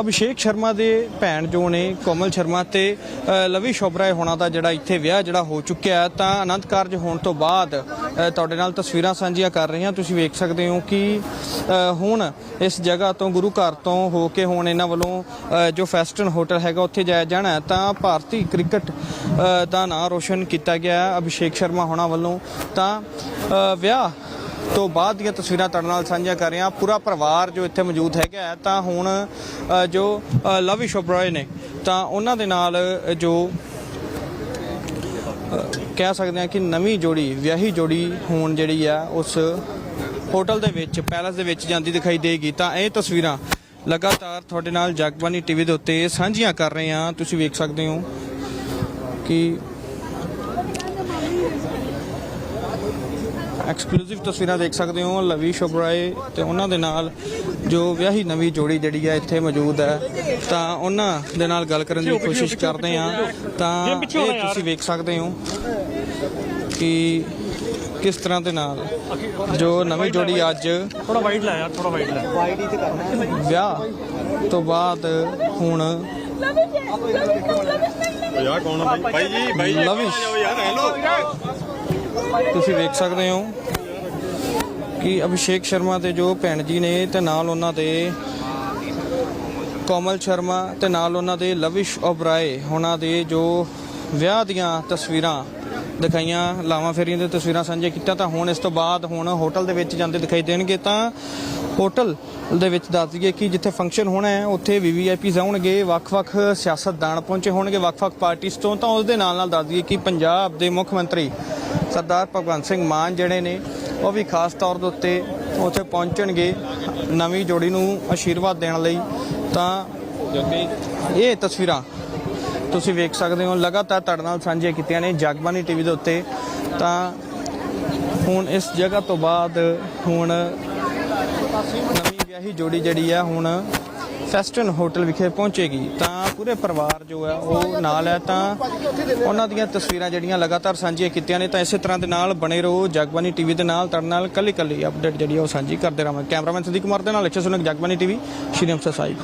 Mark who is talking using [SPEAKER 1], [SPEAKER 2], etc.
[SPEAKER 1] ਅਭਿਸ਼ੇਕ ਸ਼ਰਮਾ ਦੇ ਭੈਣ ਜੋ ਨੇ, ਕੋਮਲ ਸ਼ਰਮਾ ਤੇ ਲਵੀ ਸ਼ੋਬਰਾ ਹੋਣਾ ਦਾ ਜਿਹੜਾ ਇੱਥੇ ਵਿਆਹ ਜਿਹੜਾ ਹੋ ਚੁੱਕਿਆ ਤਾਂ ਅਨੰਤ ਕਾਰਜ ਹੋਣ ਤੋਂ ਬਾਅਦ ਤੁਹਾਡੇ ਨਾਲ ਤਸਵੀਰਾਂ ਸਾਂਝੀਆਂ ਕਰ ਰਹੇ ਹਾਂ ਤੁਸੀਂ ਵੇਖ ਸਕਦੇ ਹੋ ਕਿ ਹੁਣ ਇਸ ਜਗ੍ਹਾ ਤੋਂ, ਗੁਰੂ ਘਰ ਤੋਂ ਹੋ ਕੇ ਹੁਣ ਇਹਨਾਂ ਵੱਲੋਂ ਜੋ ਫੈਸਟਨ ਹੋਟਲ ਹੈਗਾ, ਉੱਥੇ ਜਾਇਆ ਜਾਣਾ ਤਾਂ ਭਾਰਤੀ ਕ੍ਰਿਕਟ ਦਾ ਨਾਂ ਰੋਸ਼ਨ ਕੀਤਾ ਗਿਆ ਅਭਿਸ਼ੇਕ ਸ਼ਰਮਾ ਹੋਣਾ ਵੱਲੋਂ। ਤਾਂ ਵਿਆਹ ਤੋਂ ਬਾਅਦ ਦੀਆਂ ਤਸਵੀਰਾਂ ਤੁਹਾਡੇ ਨਾਲ ਸਾਂਝੀਆਂ ਕਰ ਰਹੇ। ਹਾਂ ਪੂਰਾ ਪਰਿਵਾਰ ਜੋ ਇੱਥੇ ਮੌਜੂਦ ਹੈਗਾ ਹੈ ਤਾਂ ਹੁਣ ਜੋ ਅ, ਲਵੀ ਸ਼ੋਬਰਾਏ ਨੇ ਤਾਂ ਉਹਨਾਂ ਦੇ ਨਾਲ ਜੋ ਕਹਿ ਸਕਦੇ ਹਾਂ ਕਿ ਨਵੀਂ ਜੋੜੀ ਵਿਆਹੀ ਜੋੜੀ ਹੋਣ ਜਿਹੜੀ ਆ ਉਸ ਹੋਟਲ ਦੇ ਵਿੱਚ ਪੈਲਸ ਦੇ ਵਿੱਚ ਜਾਂਦੀ ਦਿਖਾਈ ਦੇਗੀ। ਤਾਂ ਇਹ ਤਸਵੀਰਾਂ ਲਗਾਤਾਰ ਤੁਹਾਡੇ ਨਾਲ ਜਗਬਾਨੀ ਟੀਵੀ ਦੇ ਉੱਤੇ ਸਾਂਝੀਆਂ ਕਰ ਰਹੇ ਹਾਂ। ਤੁਸੀਂ ਵੇਖ ਸਕਦੇ ਹੋ ਕਿ ਐਕਸਕਲੂਸਿਵ ਤਸਵੀਰਾਂ ਦੇਖ ਸਕਦੇ ਹੋ ਲਵੀ ਸ਼ੋਬਰਾਏ ਤੇ ਉਹਨਾਂ ਦੇ ਨਾਲ ਜੋ ਵਿਆਹੀ ਨਵੀਂ ਜੋੜੀ ਜਿਹੜੀ ਹੈ ਇੱਥੇ ਮੌਜੂਦ ਹੈ। ਤਾਂ ਉਹਨਾਂ ਦੇ ਨਾਲ ਗੱਲ ਕਰਨ ਦੀ ਕੋਸ਼ਿਸ਼ ਕਰਦੇ ਹਾਂ ਤਾਂ ਇਹ ਤੁਸੀਂ ਵੇਖ ਸਕਦੇ ਹੋ ਕਿ ਕਿਸ ਤਰ੍ਹਾਂ ਦੇ ਨਾਲ ਜੋ ਨਵੀਂ ਜੋੜੀ ਅੱਜ
[SPEAKER 2] ਥੋੜਾ ਵਾਈਟ ਲੈ ਯਾਰ ਥੋੜਾ ਵਾਈਟ ਲੈ।
[SPEAKER 1] ਵਿਆਹ ਤੋਂ ਬਾਅਦ ਹੁਣ
[SPEAKER 3] ਯਾਰ ਕੌਣ ਆ ਬਾਈ? ਬਾਈ ਜੀ ਬਾਈ ਜੀ।
[SPEAKER 1] ਲਵਿਸ਼
[SPEAKER 3] ਯਾਰ ਹੈਲੋ
[SPEAKER 1] ਤੁਸੀਂ ਵੇਖ ਸਕਦੇ ਹੋ ਕਿ ਅਭਿਸ਼ੇਕ ਸ਼ਰਮਾ ਦੇ ਜੋ ਭੈਣ ਜੀ ਨੇ ਤੇ ਨਾਲ ਉਹਨਾਂ ਦੇ ਕੋਮਲ ਸ਼ਰਮਾ ਤੇ ਨਾਲ ਉਹਨਾਂ ਦੇ ਲਵਿਸ਼ ਓਬਰਾਏ, ਉਹਨਾਂ ਦੇ ਜੋ ਵਿਆਹ ਦੀਆਂ ਤਸਵੀਰਾਂ ਦਿਖਾਈਆਂ ਲਾਵਾਂ ਫੇਰੀਆਂ ਦੇ ਤਸਵੀਰਾਂ ਸਾਂਝੇ ਕੀਤਾ ਤਾਂ ਹੁਣ ਇਸ ਤੋਂ ਬਾਅਦ ਹੁਣ ਹੋਟਲ ਦੇ ਵਿੱਚ ਜਾਂਦੇ ਦਿਖਾਈ ਦੇਣਗੇ, ਤਾਂ ਹੋਟਲ ਦੇ ਵਿੱਚ ਦੱਸ ਦਈਏ ਕਿ ਜਿੱਥੇ ਫੰਕਸ਼ਨ ਹੋਣਾ ਹੈ, ਉੱਥੇ ਵੀਵੀਆਈਪੀਜ਼ ਆਉਣਗੇ ਵੱਖ-ਵੱਖ ਸਿਆਸਤਦਾਨ ਪਹੁੰਚੇ ਹੋਣਗੇ, ਵੱਖ-ਵੱਖ ਪਾਰਟੀਆਂ ਤੋਂ, ਤਾਂ ਉਸ ਦੇ ਨਾਲ ਨਾਲ ਦੱਸ ਦਈਏ ਕਿ ਪੰਜਾਬ ਦੇ ਮੁੱਖ ਮੰਤਰੀ ਸਰਦਾਰ ਭਗਵੰਤ ਸਿੰਘ ਮਾਨ ਜਿਹੜੇ ਨੇ, ਉਹ ਵੀ ਖਾਸ ਤੌਰ ਦੇ ਉੱਤੇ ਉੱਥੇ ਪਹੁੰਚਣਗੇ ਨਵੀਂ ਜੋੜੀ ਨੂੰ ਆਸ਼ੀਰਵਾਦ ਦੇਣ ਲਈ, ਤਾਂ ਇਹ ਤਸਵੀਰਾਂ ਤੁਸੀਂ ਵੇਖ ਸਕਦੇ ਹੋ, ਲਗਾਤਾਰ ਤੁਹਾਡੇ ਨਾਲ ਸਾਂਝੀਆਂ ਕੀਤੀਆਂ ਨੇ ਜਗਬਾਨੀ ਟੀਵੀ ਦੇ ਉੱਤੇ। ਤਾਂ ਹੁਣ ਇਸ ਜਗ੍ਹਾ ਤੋਂ ਬਾਅਦ ਹੁਣ ਨਵੀਂ ਵਿਆਹੀ ਜੋੜੀ ਜਿਹੜੀ ਆ ਹੁਣ ਫੈਸਟਨ ਹੋਟਲ ਵਿਖੇ ਪਹੁੰਚੇਗੀ। ਤਾਂ ਪੂਰੇ ਪਰਿਵਾਰ ਜੋ ਹੈ ਉਹ ਨਾਲ ਹੈ ਤਾਂ ਉਹਨਾਂ ਦੀਆਂ ਤਸਵੀਰਾਂ ਜਿਹੜੀਆਂ ਲਗਾਤਾਰ ਸਾਂਝੀਆਂ ਕੀਤੀਆਂ ਨੇ, ਤਾਂ ਇਸੇ ਤਰ੍ਹਾਂ ਦੇ ਨਾਲ ਬਣੇ ਰਹੋ ਜਗਬਾਨੀ ਟੀਵੀ ਦੇ ਨਾਲ। ਤੁਹਾਡੇ ਨਾਲ ਕੱਲੀ ਕੱਲੀ ਅਪਡੇਟ ਜਿਹੜੀ ਆ, ਉਹ ਸਾਂਝੀ ਕਰਦੇ ਰਹਾਂਗੇ। ਕੈਮਰਾਮੈਨ ਸੰਦੀਪ ਕੁਮਾਰ ਦੇ ਨਾਲ ਅਕਸ਼ਰ ਸੁਨਕ ਜਗਬਾਨੀ ਟੀਵੀ ਸ਼੍ਰੀ ਅੰਮ੍ਰਿਤਸਰ ਸਾਹਿਬ।